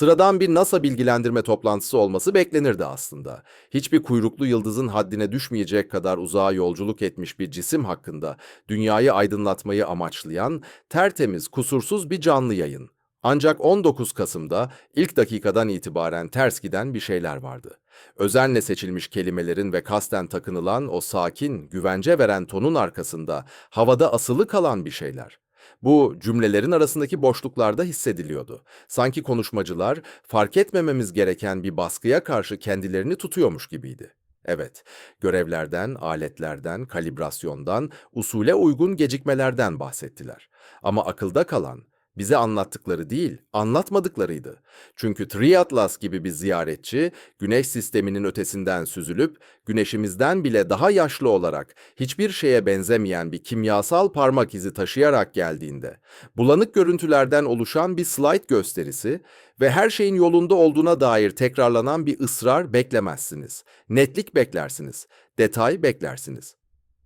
Sıradan bir NASA bilgilendirme toplantısı olması beklenirdi aslında. Hiçbir kuyruklu yıldızın haddine düşmeyecek kadar uzağa yolculuk etmiş bir cisim hakkında dünyayı aydınlatmayı amaçlayan tertemiz, kusursuz bir canlı yayın. Ancak 19 Kasım'da ilk dakikadan itibaren ters giden bir şeyler vardı. Özenle seçilmiş kelimelerin ve kasten takınılan o sakin, güvence veren tonun arkasında havada asılı kalan bir şeyler. Bu cümlelerin arasındaki boşluklarda hissediliyordu. Sanki konuşmacılar fark etmememiz gereken bir baskıya karşı kendilerini tutuyormuş gibiydi. Evet, görevlerden, aletlerden, kalibrasyondan, usule uygun gecikmelerden bahsettiler. Ama akılda kalan, bize anlattıkları değil, anlatmadıklarıydı. Çünkü Triatlas gibi bir ziyaretçi, güneş sisteminin ötesinden süzülüp, güneşimizden bile daha yaşlı olarak, hiçbir şeye benzemeyen bir kimyasal parmak izi taşıyarak geldiğinde, bulanık görüntülerden oluşan bir slide gösterisi ve her şeyin yolunda olduğuna dair tekrarlanan bir ısrar beklemezsiniz. Netlik beklersiniz, detay beklersiniz.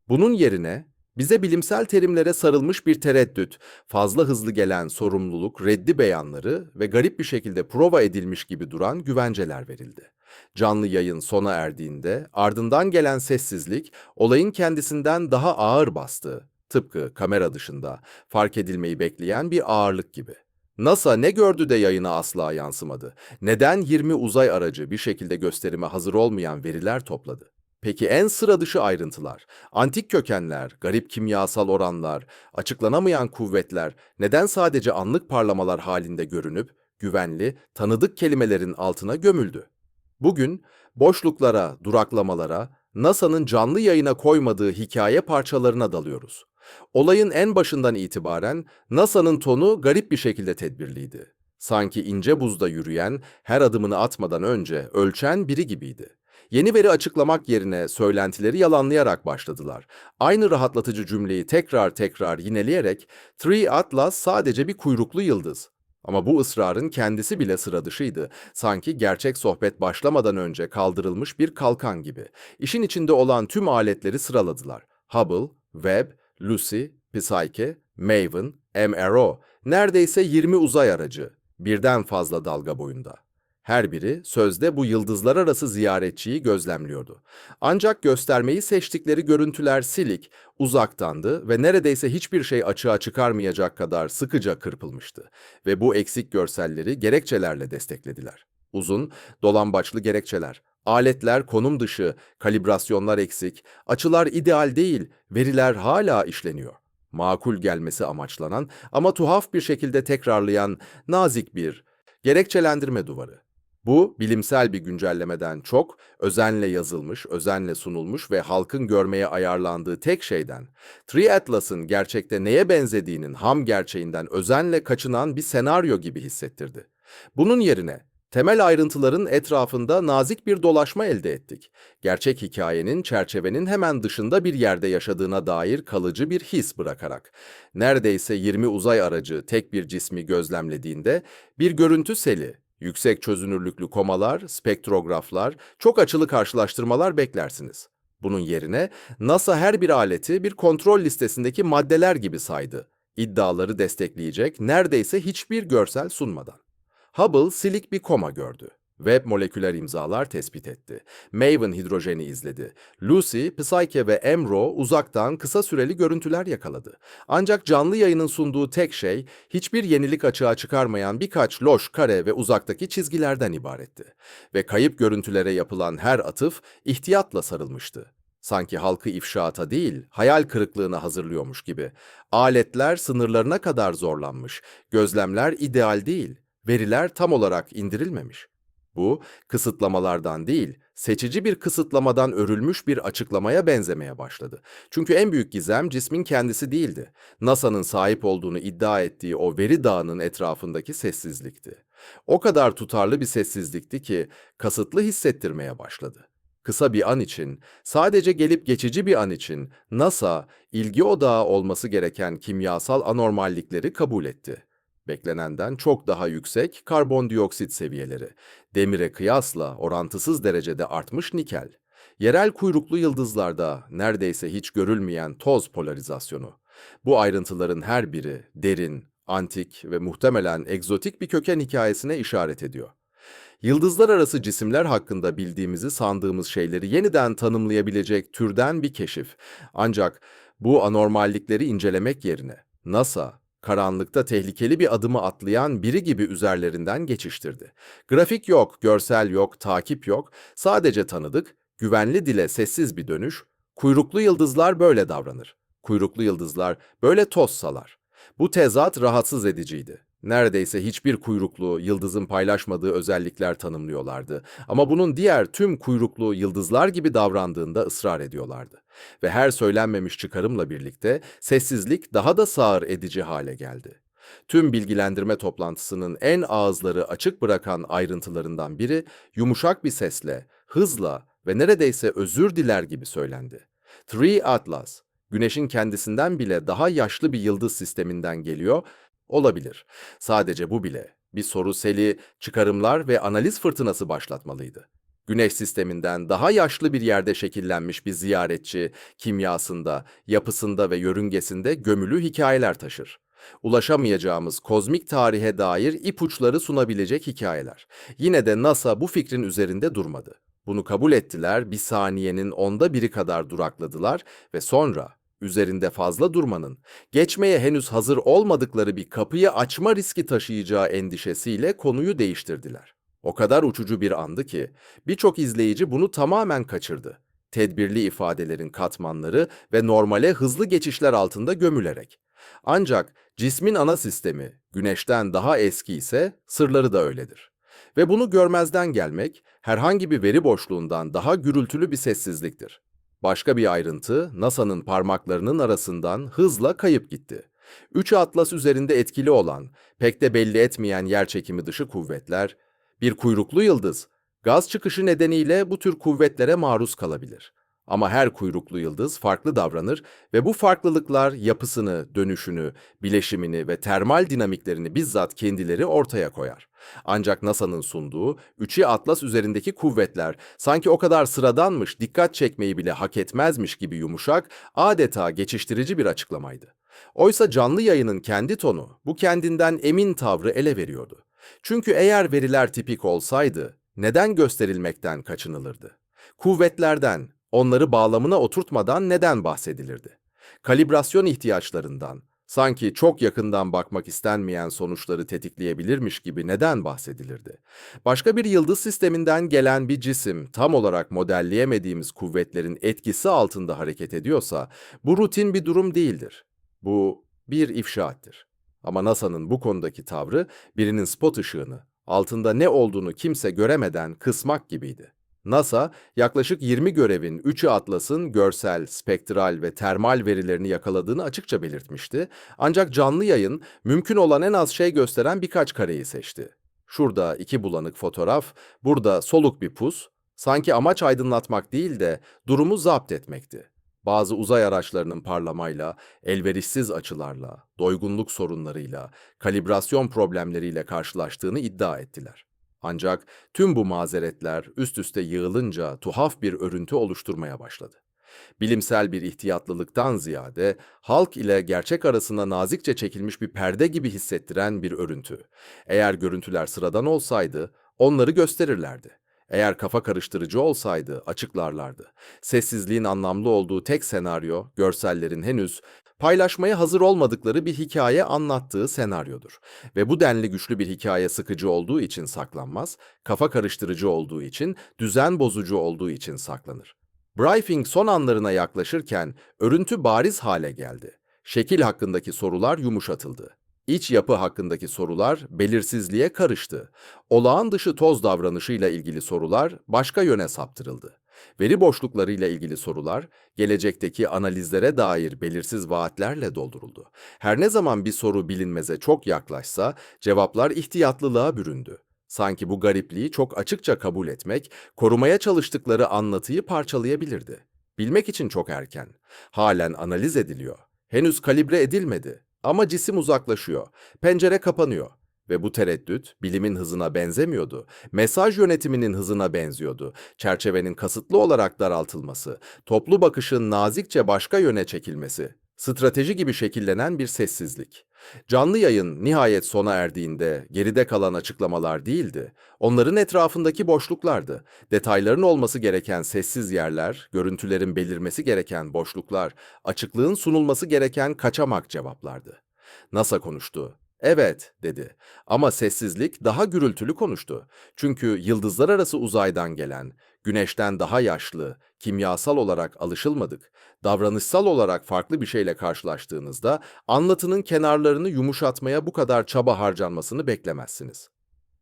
Bunun yerine bize bilimsel terimlere sarılmış bir tereddüt, fazla hızlı gelen sorumluluk, reddi beyanları ve garip bir şekilde prova edilmiş gibi duran güvenceler verildi. Canlı yayın sona erdiğinde ardından gelen sessizlik olayın kendisinden daha ağır bastığı, tıpkı kamera dışında fark edilmeyi bekleyen bir ağırlık gibi. NASA ne gördü de yayına asla yansımadı? Neden 20 uzay aracı bir şekilde gösterime hazır olmayan veriler topladı? Peki en sıra dışı ayrıntılar, antik kökenler, garip kimyasal oranlar, açıklanamayan kuvvetler neden sadece anlık parlamalar halinde görünüp güvenli, tanıdık kelimelerin altına gömüldü? Bugün boşluklara, duraklamalara, NASA'nın canlı yayına koymadığı hikaye parçalarına dalıyoruz. Olayın en başından itibaren NASA'nın tonu garip bir şekilde tedbirliydi. Sanki ince buzda yürüyen, her adımını atmadan önce ölçen biri gibiydi. Yeni veri açıklamak yerine söylentileri yalanlayarak başladılar. Aynı rahatlatıcı cümleyi tekrar tekrar yineleyerek Three Atlas sadece bir kuyruklu yıldız. Ama bu ısrarın kendisi bile sıra dışıydı. Sanki gerçek sohbet başlamadan önce kaldırılmış bir kalkan gibi. İşin içinde olan tüm aletleri sıraladılar. Hubble, Webb, Lucy, Psyche, Maven, MRO, neredeyse 20 uzay aracı, birden fazla dalga boyunda. Her biri sözde bu yıldızlar arası ziyaretçiyi gözlemliyordu. Ancak göstermeyi seçtikleri görüntüler silik, uzaktandı ve neredeyse hiçbir şey açığa çıkarmayacak kadar sıkıca kırpılmıştı. Ve bu eksik görselleri gerekçelerle desteklediler. Uzun, dolambaçlı gerekçeler, aletler konum dışı, kalibrasyonlar eksik, açılar ideal değil, veriler hala işleniyor. Makul gelmesi amaçlanan ama tuhaf bir şekilde tekrarlayan nazik bir gerekçelendirme duvarı. Bu bilimsel bir güncellemeden çok özenle yazılmış, özenle sunulmuş ve halkın görmeye ayarlandığı tek şeyden, Triatlas'ın gerçekte neye benzediğinin ham gerçeğinden özenle kaçınan bir senaryo gibi hissettirdi. Bunun yerine temel ayrıntıların etrafında nazik bir dolaşma elde ettik. Gerçek hikayenin çerçevenin hemen dışında bir yerde yaşadığına dair kalıcı bir his bırakarak. Neredeyse 20 uzay aracı tek bir cismi gözlemlediğinde bir görüntü seli, Yüksek çözünürlüklü komalar, spektrograflar, çok açılı karşılaştırmalar beklersiniz. Bunun yerine NASA her bir aleti bir kontrol listesindeki maddeler gibi saydı. İddiaları destekleyecek neredeyse hiçbir görsel sunmadan. Hubble silik bir koma gördü. Webb moleküler imzalar tespit etti. Maven hidrojeni izledi. Lucy, Psyche ve Emro uzaktan kısa süreli görüntüler yakaladı. Ancak canlı yayının sunduğu tek şey hiçbir yenilik açığa çıkarmayan birkaç loş kare ve uzaktaki çizgilerden ibaretti. Ve kayıp görüntülere yapılan her atıf ihtiyatla sarılmıştı. Sanki halkı ifşaata değil, hayal kırıklığına hazırlıyormuş gibi. Aletler sınırlarına kadar zorlanmış, gözlemler ideal değil, veriler tam olarak indirilmemiş. Bu, kısıtlamalardan değil, seçici bir kısıtlamadan örülmüş bir açıklamaya benzemeye başladı. Çünkü en büyük gizem cismin kendisi değildi. NASA'nın sahip olduğunu iddia ettiği o veri dağının etrafındaki sessizlikti. O kadar tutarlı bir sessizlikti ki kasıtlı hissettirmeye başladı. Kısa bir an için, sadece gelip geçici bir an için NASA ilgi odağı olması gereken kimyasal anormallikleri kabul etti beklenenden çok daha yüksek karbondioksit seviyeleri, demire kıyasla orantısız derecede artmış nikel, yerel kuyruklu yıldızlarda neredeyse hiç görülmeyen toz polarizasyonu. Bu ayrıntıların her biri derin, antik ve muhtemelen egzotik bir köken hikayesine işaret ediyor. Yıldızlar arası cisimler hakkında bildiğimizi sandığımız şeyleri yeniden tanımlayabilecek türden bir keşif. Ancak bu anormallikleri incelemek yerine NASA, karanlıkta tehlikeli bir adımı atlayan biri gibi üzerlerinden geçiştirdi. Grafik yok, görsel yok, takip yok, sadece tanıdık, güvenli dile sessiz bir dönüş, kuyruklu yıldızlar böyle davranır. Kuyruklu yıldızlar böyle toz salar. Bu tezat rahatsız ediciydi. Neredeyse hiçbir kuyruklu yıldızın paylaşmadığı özellikler tanımlıyorlardı. Ama bunun diğer tüm kuyruklu yıldızlar gibi davrandığında ısrar ediyorlardı. Ve her söylenmemiş çıkarımla birlikte sessizlik daha da sağır edici hale geldi. Tüm bilgilendirme toplantısının en ağızları açık bırakan ayrıntılarından biri yumuşak bir sesle, hızla ve neredeyse özür diler gibi söylendi. Three Atlas, Güneşin kendisinden bile daha yaşlı bir yıldız sisteminden geliyor Olabilir. Sadece bu bile bir soru seli, çıkarımlar ve analiz fırtınası başlatmalıydı. Güneş sisteminden daha yaşlı bir yerde şekillenmiş bir ziyaretçi, kimyasında, yapısında ve yörüngesinde gömülü hikayeler taşır. Ulaşamayacağımız kozmik tarihe dair ipuçları sunabilecek hikayeler. Yine de NASA bu fikrin üzerinde durmadı. Bunu kabul ettiler, bir saniyenin onda biri kadar durakladılar ve sonra üzerinde fazla durmanın, geçmeye henüz hazır olmadıkları bir kapıyı açma riski taşıyacağı endişesiyle konuyu değiştirdiler. O kadar uçucu bir andı ki birçok izleyici bunu tamamen kaçırdı. Tedbirli ifadelerin katmanları ve normale hızlı geçişler altında gömülerek. Ancak cismin ana sistemi güneşten daha eski ise sırları da öyledir. Ve bunu görmezden gelmek herhangi bir veri boşluğundan daha gürültülü bir sessizliktir. Başka bir ayrıntı NASA'nın parmaklarının arasından hızla kayıp gitti. Üç atlas üzerinde etkili olan, pek de belli etmeyen yerçekimi dışı kuvvetler, bir kuyruklu yıldız, gaz çıkışı nedeniyle bu tür kuvvetlere maruz kalabilir. Ama her kuyruklu yıldız farklı davranır ve bu farklılıklar yapısını, dönüşünü, bileşimini ve termal dinamiklerini bizzat kendileri ortaya koyar. Ancak NASA'nın sunduğu üçü Atlas üzerindeki kuvvetler sanki o kadar sıradanmış, dikkat çekmeyi bile hak etmezmiş gibi yumuşak, adeta geçiştirici bir açıklamaydı. Oysa canlı yayının kendi tonu bu kendinden emin tavrı ele veriyordu. Çünkü eğer veriler tipik olsaydı neden gösterilmekten kaçınılırdı? Kuvvetlerden, onları bağlamına oturtmadan neden bahsedilirdi? Kalibrasyon ihtiyaçlarından, sanki çok yakından bakmak istenmeyen sonuçları tetikleyebilirmiş gibi neden bahsedilirdi? Başka bir yıldız sisteminden gelen bir cisim tam olarak modelleyemediğimiz kuvvetlerin etkisi altında hareket ediyorsa bu rutin bir durum değildir. Bu bir ifşaattir. Ama NASA'nın bu konudaki tavrı birinin spot ışığını, altında ne olduğunu kimse göremeden kısmak gibiydi. NASA, yaklaşık 20 görevin 3'ü Atlas'ın görsel, spektral ve termal verilerini yakaladığını açıkça belirtmişti. Ancak canlı yayın mümkün olan en az şey gösteren birkaç kareyi seçti. Şurada iki bulanık fotoğraf, burada soluk bir pus, sanki amaç aydınlatmak değil de durumu zapt etmekti. Bazı uzay araçlarının parlamayla, elverişsiz açılarla, doygunluk sorunlarıyla, kalibrasyon problemleriyle karşılaştığını iddia ettiler. Ancak tüm bu mazeretler üst üste yığılınca tuhaf bir örüntü oluşturmaya başladı. Bilimsel bir ihtiyatlılıktan ziyade halk ile gerçek arasında nazikçe çekilmiş bir perde gibi hissettiren bir örüntü. Eğer görüntüler sıradan olsaydı onları gösterirlerdi. Eğer kafa karıştırıcı olsaydı açıklarlardı. Sessizliğin anlamlı olduğu tek senaryo, görsellerin henüz paylaşmaya hazır olmadıkları bir hikaye anlattığı senaryodur. Ve bu denli güçlü bir hikaye sıkıcı olduğu için saklanmaz, kafa karıştırıcı olduğu için, düzen bozucu olduğu için saklanır. Briefing son anlarına yaklaşırken örüntü bariz hale geldi. Şekil hakkındaki sorular yumuşatıldı. İç yapı hakkındaki sorular belirsizliğe karıştı. Olağan dışı toz davranışıyla ilgili sorular başka yöne saptırıldı. Veri boşluklarıyla ilgili sorular, gelecekteki analizlere dair belirsiz vaatlerle dolduruldu. Her ne zaman bir soru bilinmeze çok yaklaşsa, cevaplar ihtiyatlılığa büründü. Sanki bu garipliği çok açıkça kabul etmek, korumaya çalıştıkları anlatıyı parçalayabilirdi. Bilmek için çok erken. Halen analiz ediliyor. Henüz kalibre edilmedi. Ama cisim uzaklaşıyor. Pencere kapanıyor. Ve bu tereddüt bilimin hızına benzemiyordu. Mesaj yönetiminin hızına benziyordu. Çerçevenin kasıtlı olarak daraltılması, toplu bakışın nazikçe başka yöne çekilmesi. Strateji gibi şekillenen bir sessizlik. Canlı yayın nihayet sona erdiğinde geride kalan açıklamalar değildi. Onların etrafındaki boşluklardı. Detayların olması gereken sessiz yerler, görüntülerin belirmesi gereken boşluklar, açıklığın sunulması gereken kaçamak cevaplardı. NASA konuştu. Evet, dedi. Ama sessizlik daha gürültülü konuştu. Çünkü yıldızlar arası uzaydan gelen, güneşten daha yaşlı, kimyasal olarak alışılmadık, davranışsal olarak farklı bir şeyle karşılaştığınızda anlatının kenarlarını yumuşatmaya bu kadar çaba harcanmasını beklemezsiniz.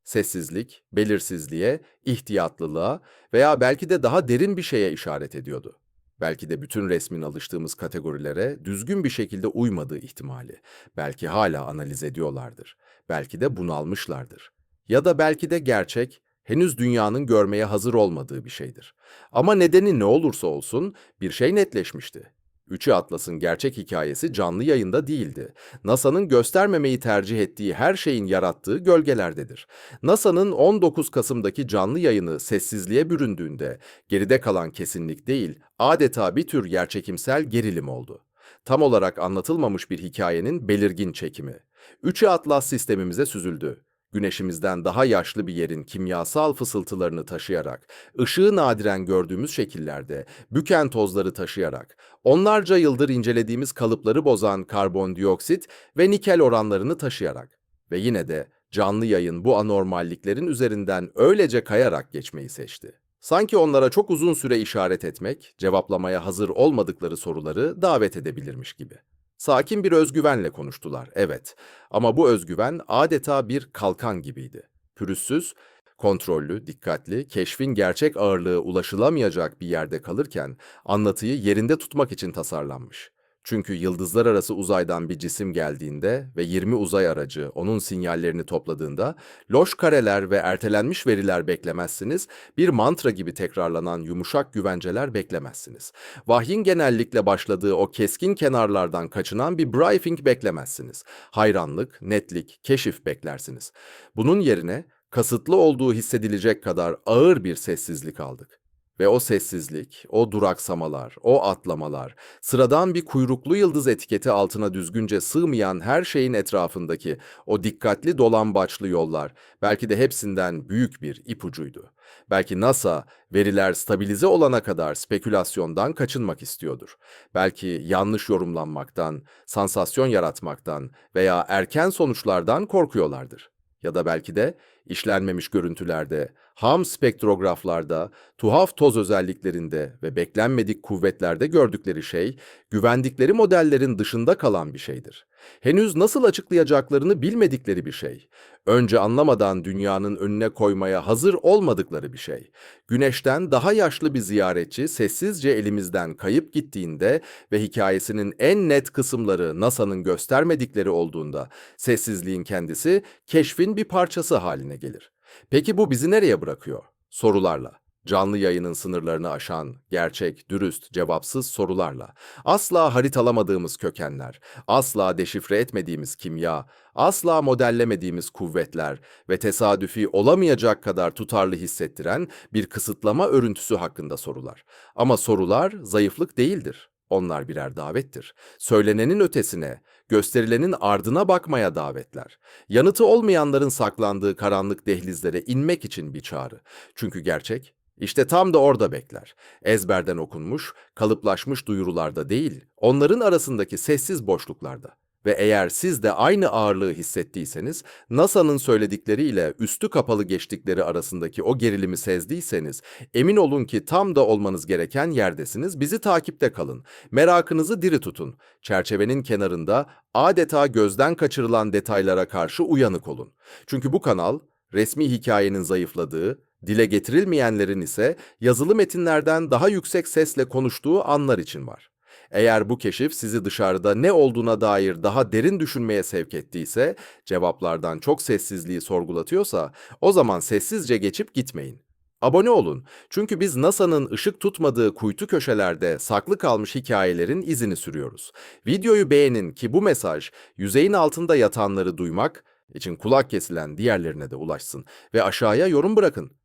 Sessizlik, belirsizliğe, ihtiyatlılığa veya belki de daha derin bir şeye işaret ediyordu. Belki de bütün resmin alıştığımız kategorilere düzgün bir şekilde uymadığı ihtimali. Belki hala analiz ediyorlardır. Belki de bunalmışlardır. Ya da belki de gerçek, henüz dünyanın görmeye hazır olmadığı bir şeydir. Ama nedeni ne olursa olsun bir şey netleşmişti. Üçü Atlas'ın gerçek hikayesi canlı yayında değildi. NASA'nın göstermemeyi tercih ettiği her şeyin yarattığı gölgelerdedir. NASA'nın 19 Kasım'daki canlı yayını sessizliğe büründüğünde geride kalan kesinlik değil, adeta bir tür yerçekimsel gerilim oldu. Tam olarak anlatılmamış bir hikayenin belirgin çekimi. Üçü Atlas sistemimize süzüldü güneşimizden daha yaşlı bir yerin kimyasal fısıltılarını taşıyarak, ışığı nadiren gördüğümüz şekillerde, büken tozları taşıyarak, onlarca yıldır incelediğimiz kalıpları bozan karbondioksit ve nikel oranlarını taşıyarak ve yine de canlı yayın bu anormalliklerin üzerinden öylece kayarak geçmeyi seçti. Sanki onlara çok uzun süre işaret etmek, cevaplamaya hazır olmadıkları soruları davet edebilirmiş gibi. Sakin bir özgüvenle konuştular, evet. Ama bu özgüven adeta bir kalkan gibiydi. Pürüzsüz, kontrollü, dikkatli, keşfin gerçek ağırlığı ulaşılamayacak bir yerde kalırken anlatıyı yerinde tutmak için tasarlanmış. Çünkü yıldızlar arası uzaydan bir cisim geldiğinde ve 20 uzay aracı onun sinyallerini topladığında loş kareler ve ertelenmiş veriler beklemezsiniz, bir mantra gibi tekrarlanan yumuşak güvenceler beklemezsiniz. Vahyin genellikle başladığı o keskin kenarlardan kaçınan bir briefing beklemezsiniz. Hayranlık, netlik, keşif beklersiniz. Bunun yerine kasıtlı olduğu hissedilecek kadar ağır bir sessizlik aldık. Ve o sessizlik, o duraksamalar, o atlamalar, sıradan bir kuyruklu yıldız etiketi altına düzgünce sığmayan her şeyin etrafındaki o dikkatli dolambaçlı yollar belki de hepsinden büyük bir ipucuydu. Belki NASA veriler stabilize olana kadar spekülasyondan kaçınmak istiyordur. Belki yanlış yorumlanmaktan, sansasyon yaratmaktan veya erken sonuçlardan korkuyorlardır. Ya da belki de işlenmemiş görüntülerde, ham spektrograflarda, tuhaf toz özelliklerinde ve beklenmedik kuvvetlerde gördükleri şey, güvendikleri modellerin dışında kalan bir şeydir. Henüz nasıl açıklayacaklarını bilmedikleri bir şey. Önce anlamadan dünyanın önüne koymaya hazır olmadıkları bir şey. Güneşten daha yaşlı bir ziyaretçi sessizce elimizden kayıp gittiğinde ve hikayesinin en net kısımları NASA'nın göstermedikleri olduğunda sessizliğin kendisi keşfin bir parçası haline gelir. Peki bu bizi nereye bırakıyor? Sorularla. Canlı yayının sınırlarını aşan, gerçek, dürüst, cevapsız sorularla. Asla haritalamadığımız kökenler, asla deşifre etmediğimiz kimya, asla modellemediğimiz kuvvetler ve tesadüfi olamayacak kadar tutarlı hissettiren bir kısıtlama örüntüsü hakkında sorular. Ama sorular zayıflık değildir. Onlar birer davettir. Söylenenin ötesine, gösterilenin ardına bakmaya davetler. Yanıtı olmayanların saklandığı karanlık dehlizlere inmek için bir çağrı. Çünkü gerçek işte tam da orada bekler. Ezberden okunmuş, kalıplaşmış duyurularda değil, onların arasındaki sessiz boşluklarda. Ve eğer siz de aynı ağırlığı hissettiyseniz, NASA'nın söyledikleriyle üstü kapalı geçtikleri arasındaki o gerilimi sezdiyseniz, emin olun ki tam da olmanız gereken yerdesiniz. Bizi takipte kalın. Merakınızı diri tutun. Çerçevenin kenarında adeta gözden kaçırılan detaylara karşı uyanık olun. Çünkü bu kanal resmi hikayenin zayıfladığı, dile getirilmeyenlerin ise yazılı metinlerden daha yüksek sesle konuştuğu anlar için var. Eğer bu keşif sizi dışarıda ne olduğuna dair daha derin düşünmeye sevk ettiyse, cevaplardan çok sessizliği sorgulatıyorsa, o zaman sessizce geçip gitmeyin. Abone olun. Çünkü biz NASA'nın ışık tutmadığı kuytu köşelerde saklı kalmış hikayelerin izini sürüyoruz. Videoyu beğenin ki bu mesaj yüzeyin altında yatanları duymak için kulak kesilen diğerlerine de ulaşsın ve aşağıya yorum bırakın.